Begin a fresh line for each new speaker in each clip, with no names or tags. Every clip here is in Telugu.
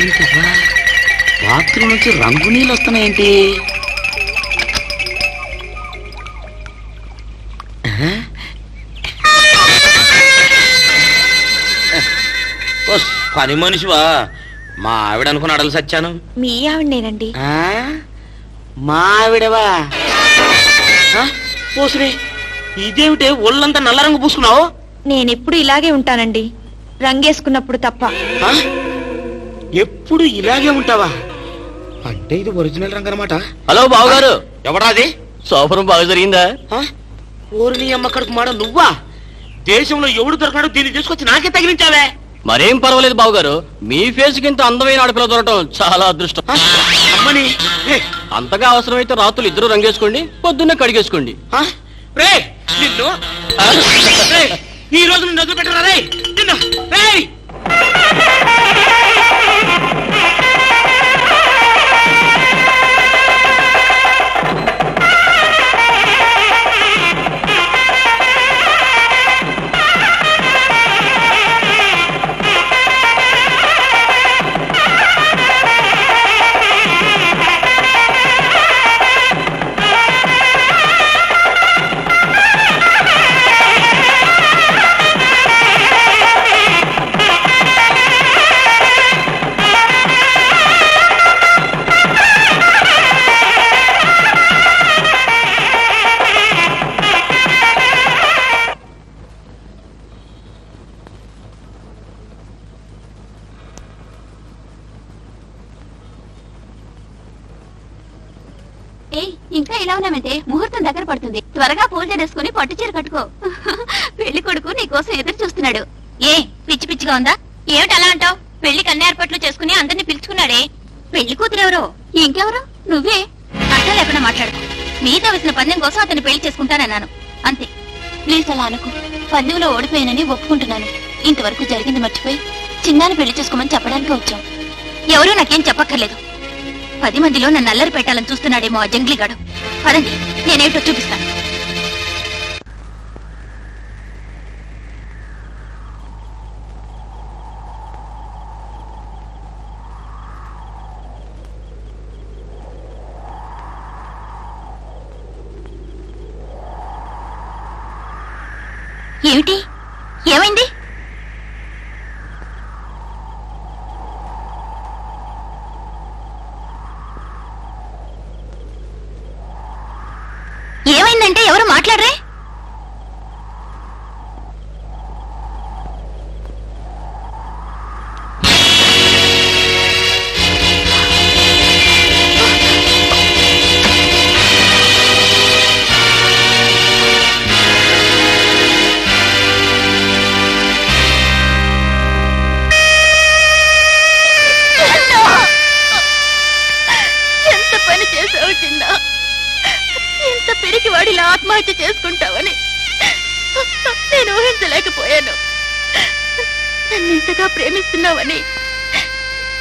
ఏంటబ్బా? బాత్రూమ్ నుంచి రంగు నీళ్ళు వస్తున్నాయేంటి. పని మనిషివా? మా ఆవిడ అనుకుని అడలు సచ్చాను.
మీ ఆవిడనేనండి.
ఆ? మా ఆవిడవా? ఆ? ఓసిరే ఇదేమిటే ఒళ్ళంతా నల్ల రంగు పూసుకున్నావు?
నేనెప్పుడు ఇలాగే ఉంటానండి. రంగేసుకున్నప్పుడు తప్ప.
ఆ? ఎప్పుడు ఇలాగే ఉంటావా? అంటే ఇది ఒరిజినల్ రంగు అనమాట
హలో బావగారు.
ఎవడా అది?
సోపరం బాగా జరిగిందా?
ఆ? ఓరి నీ అమ్మ కడుపు మాడ నువ్వా? దేశంలో ఎవడు దొరకడు దీన్ని తీసుకొచ్చి నాకే తగిలించావే.
మరేం పర్వాలేదు బావగారు. మీ ఫేస్ కింత అందమైన ఆడపిల్ల దొరకటం చాలా అదృష్టం?
అమ్మని.
అంతగా అవసరమైతే రాత్రులు ఇద్దరు రంగేసుకోండి పొద్దున్నే కడిగేసుకోండి?
రే నిన్ను. ఈ రోజు నిన్ను వదిలిపెట్టరా రే
ఇంకా ముహూర్తం దగ్గర పడుతుంది. త్వరగా పూజ చేసుకుని పట్టు చీర కట్టుకో. పెళ్ళి కొడుకు నీ కోసం ఎదురు చూస్తున్నాడు. ఏ పిచ్చి పిచ్చిగా ఉందా? ఏమిటి అలా అంటావు? పెళ్ళి అన్ని ఏర్పాట్లు చేసుకుని అందరిని పిలుచుకున్నాడే. పెళ్ళి కూతురు ఎవరు? ఇంకెవరు? నువ్వే. అర్థం లేకుండా మాట్లాడు మీతో వేసిన పందెం కోసం అతన్ని పెళ్ళి చేసుకుంటానన్నాను. అంతే. ప్లీజ్ అలా అనుకు. పందెంలో ఓడిపోయానని ఒప్పుకుంటున్నాను. ఇంతవరకు జరిగింది మర్చిపోయి చిన్నాన్ని పెళ్ళి చేసుకోమని చెప్పడానికి వచ్చాం ఎవరూ నాకేం చెప్పక్కర్లేదు. పది మందిలో నన్ను అల్లరి పెట్టాలని చూస్తున్నాడేమో ఆ జంగ్లీగాడు పదండి నేనేమిటో చూపిస్తాను. ఏమిటి? ఏమైంది? ఆత్మహత్య చేసుకుంటావని. నేను ఊహించలేకపోయాను. నన్ను ఇంతగా ప్రేమిస్తున్నావని.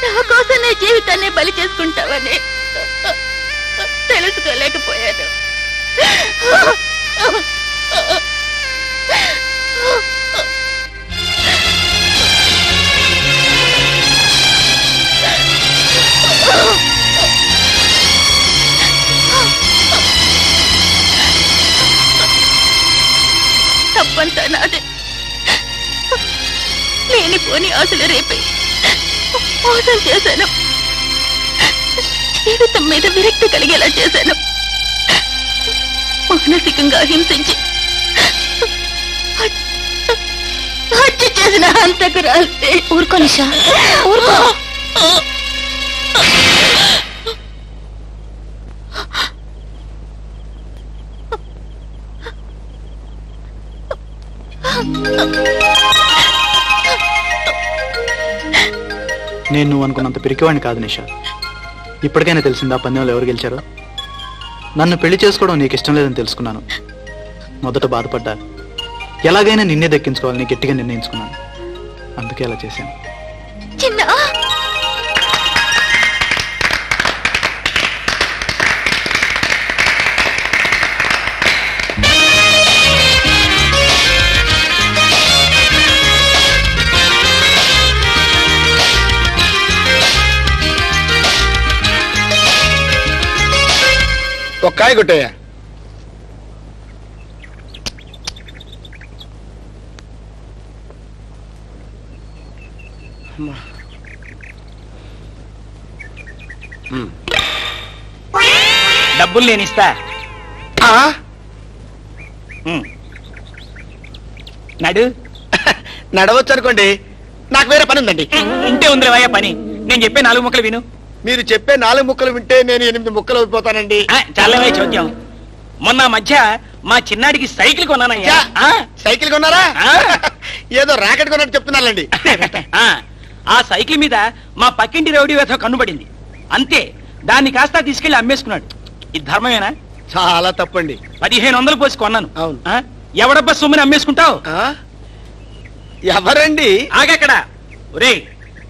నా కోసం నీ జీవితాన్ని బలి చేసుకుంటావని తెలుసుకోలేకపోయాను. తప్పంతా నాదే లేనిపోని ఆశలు రేపే. మోసం చేశాను. జీవితం మీద విరక్తి కలిగేలా చేశాను. మానసికంగా హింసించి. హత్య చేసిన హంతకు రాస్తే ఊరుకో నిషా. ఊరుకో.
నేను నువ్వు అనుకున్నంత పిరికివాడిని కాదు నిషా. ఇప్పటికైనా తెలిసిందా పందెంలో ఎవరు గెలిచారో? నన్ను పెళ్ళి చేసుకోవడం నీకు ఇష్టం లేదని తెలుసుకున్నాను. మొదట బాధపడ్డా ఎలాగైనా నిన్నే దక్కించుకోవాలని గట్టిగా నిర్ణయించుకున్నాను. అందుకే అలా చేశాను.
చిన్నా
కాయ కొట్టేయా
డబ్బులు నేను ఇస్తా. నడు.
నడవచ్చు అనుకోండి నాకు వేరే పని ఉందండి
ఇంటే ఉంది వయ్యా పని. నేను చెప్పే నాలుగు ముక్కలు విను.
మీరు చెప్పే నాలుగు ముక్కలు వింటే నేను ఎనిమిది ముక్కలు అయిపోతానండి.
ఆ, చాలవే చోద్యం. మొన్న మధ్య మా చిన్నాడికి సైకిల్ కొన్నానయ్యా?
సైకిల్ కొన్నారా?
ఆ.
ఏదో రాకెట్ కొన్నట్టు చెప్తున్నానండి
ఆ, సైకిల్ మీద మా పక్కింటి రౌడీ వేధ కన్నుబడింది. అంతే దాన్ని కాస్త తీసుకెళ్ళి అమ్మేసుకున్నాడు. ఇది ధర్మమేనా?
చాలా తప్పండి.
పదిహేను వందలు పోసి కొన్నాను.
అవును.
ఎవడబ్బా సొమ్ముని అమ్మేసుకుంటావు?
ఆ? ఎవరండి?
ఆగక్కడ. ఒరే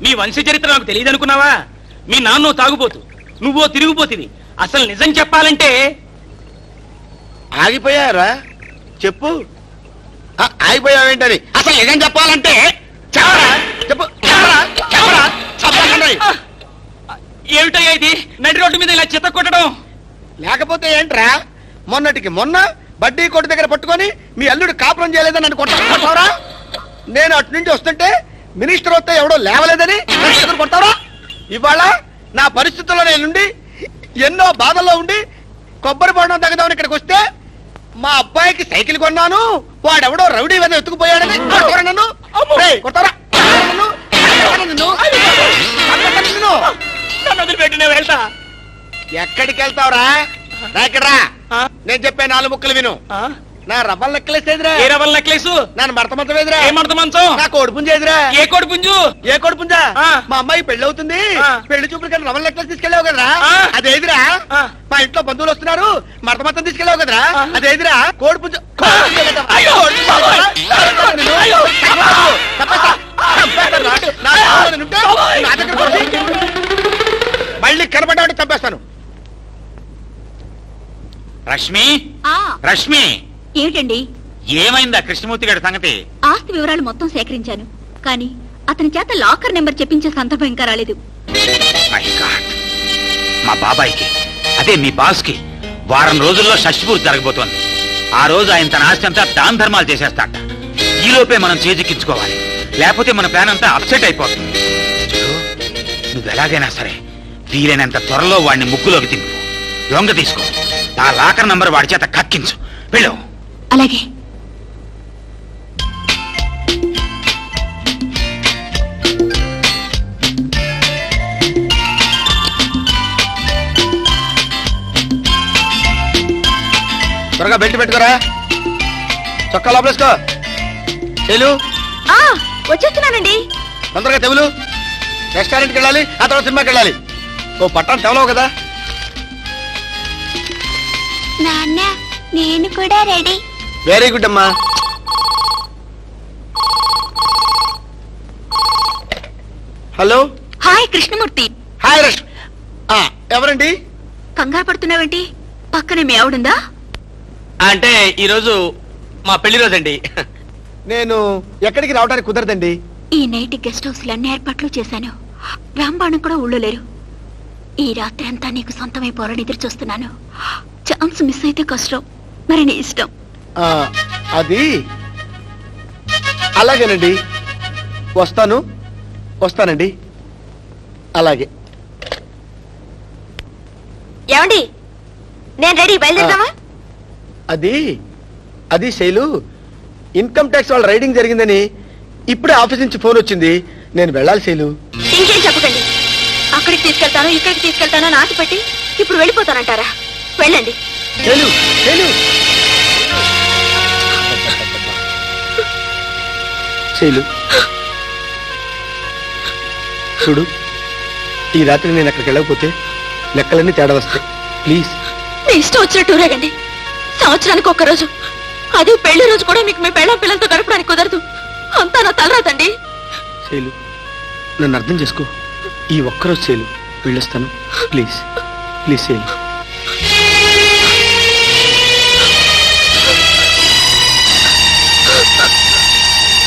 మీ వంశ చరిత్ర నాకు తెలియదు అనుకున్నావా మీ నాన్నో తాగుపోతు నువ్వో తిరిగిపోతివి అసలు నిజం చెప్పాలంటే
ఆగిపోయారా? చెప్పు. ఆ, ఆగిపోయావేంటని? అసలు నిజం చెప్పాలంటే చెప్పరా? చెప్పు. చెప్పరా? చెప్పరా? చెప్పకండి
ఏమిటయ్యా ఇది? నడి రోడ్డు మీద ఇలా చెత్త కొట్టడం.
లేకపోతే ఏంట్రా? మొన్నటికి మొన్న బడ్డీ కొట్టు దగ్గర పట్టుకొని మీ అల్లుడు కాపురం చేయలేదని నన్ను కొట్టరా నేను అటు నుంచి వస్తుంటే మినిస్టర్ వస్తే ఎవడో లేవలేదని నన్ను ఎదురు కొడతావరా? ఇవాళ నా పరిస్థితుల్లో నేనుండి ఎన్నో బాధల్లో ఉండి కొబ్బరి బొండం తగ్గదామని ఇక్కడికి వస్తే మా అబ్బాయికి సైకిల్ కొన్నాను వాడెవడో రౌడీ మీద ఎత్తుకుపోయాడని నన్ను? కొడతారా? ఎక్కడికి వెళ్తావురా? రా? నేను చెప్పే నాలుగు ముక్కలు విను.
ఆ?
నా రవ్వల నెక్లెస్ ఎదురా
ఏ రవల్ నెక్లెస్
నన్ను మడత మంచం ఎదురా
ఏ మడత మంచం?
నా కోడి పుంజ ఎదురా
ఏ కోడి పుంజు?
ఏ కోడి పుంజ?
ఆ.
మా అమ్మాయి పెళ్ళి అవుతుంది. పెళ్ళి చూపులు కానీ రవ్వల నెక్లెస్ తీసుకెళ్ళావు కదరా. అదేదిరా?
ఆ.
మా ఇంట్లో బంధువులు వస్తున్నారు. మడత మొత్తం తీసుకెళ్ళావు కదరా. అదేదిరా? కోడి పుంజ. నా నా మళ్ళీ కనబడ్డాడు చంపేస్తాను.
రష్మి?
ఆ.
రష్మి?
ఏమిటండి?
ఏమైందా కృష్ణమూర్తి గారి సంగతి?
ఆస్తి వివరాలు మొత్తం సేకరించాను. కానీ అతని చేత లాకర్ నెంబర్ చెప్పించే సందర్భం ఇంకా రాలేదు.
మై బాబాయ్కి అదే మీ బాస్కి వారం రోజుల్లో షష్టిపూర్తి జరగబోతోంది. ఆ రోజు ఆయన తన ఆస్తి అంతా దాన ధర్మాలు చేసేస్తాట ఈ లోపే మనం చేజిక్కించుకోవాలి. లేకపోతే మన ప్లాన్ అంతా అప్సెట్ అయిపోతుంది. నువ్వు ఎలాగైనా సరే వీలైనంత త్వరలో వాడిని ముగ్గులోకి దింపు. లొంగ తీసుకో. ఆ లాకర్ నంబర్ వాడి చేత కక్కించు. వెళ్ళు.
అలాగే.
త్వరగా బెల్ట్ పెట్టుకోరా. చొక్కా లోపలేసుకో. చెలు
ఆ వచ్చేస్తున్నానండి.
తొందరగా తెవులు రెస్టారెంట్కి వెళ్ళాలి ఆ తర్వాత సినిమాకి వెళ్ళాలి. ఓ పట్టాను తెవలవు కదా.
నాన్న నేను కూడా రెడీ.
వెరీ గుడ్ అమ్మా. హలో?
హాయ్ కృష్ణమూర్తి.
హాయ్ రష్. ఆ, ఎవరండి?
కంగారు పడుతున్నావేంటి? పక్కనే మీ ఆవిడుందా?
అంటే ఈ రోజు మా పెళ్ళి రోజండి.
నేను ఎక్కడికి రావడానికి కుదరదండి.
ఈ నైట్ గెస్ట్ హౌస్ అన్ని ఏర్పాట్లు చేశాను. రాంబాణం కూడా ఊళ్ళో లేరు. ఈ రాత్రి అంతా నీకు సొంతమైపోవాలని ఎదురు చూస్తున్నాను. ఛాన్స్ మిస్ అయితే కష్టం. మరి నీ ఇష్టం.
అది అలాగేనండి. వస్తాను. వస్తానండి. అలాగే.
ఏమండి? నేను రెడీ బయలుదేరదామా
అది అది శైలు ఇన్కమ్ ట్యాక్స్ వాళ్ళ రైడింగ్ జరిగిందని ఇప్పుడే ఆఫీస్ నుంచి ఫోన్ వచ్చింది. నేను వెళ్ళాలి శైలు.
ఇంకేం చెప్పకండి. అక్కడికి తీసుకెళ్తాను ఇక్కడికి తీసుకెళ్తాను అని ఆశ పెట్టి ఇప్పుడు వెళ్ళిపోతానంటారా? వెళ్ళండి.
శైలు శైలు. శైలు చూడు ఈ రాత్రి నేను అక్కడికి వెళ్ళకపోతే లెక్కలన్నీ తేడా వస్తాయి. ప్లీజ్.
మీ ఇష్టం వచ్చినట్టు రేగండి సంవత్సరానికి ఒక్కరోజు అదే పెళ్ళి రోజు కూడా మీకు మీ పెళ్ళ పిల్లలతో గడపడానికి కుదరదు. అంతా నా తలరాతండి.
శైలు నన్ను అర్థం చేసుకో. ఈ ఒక్కరోజు శైలు వెళ్ళొస్తాను. ప్లీజ్. ప్లీజ్ శైలు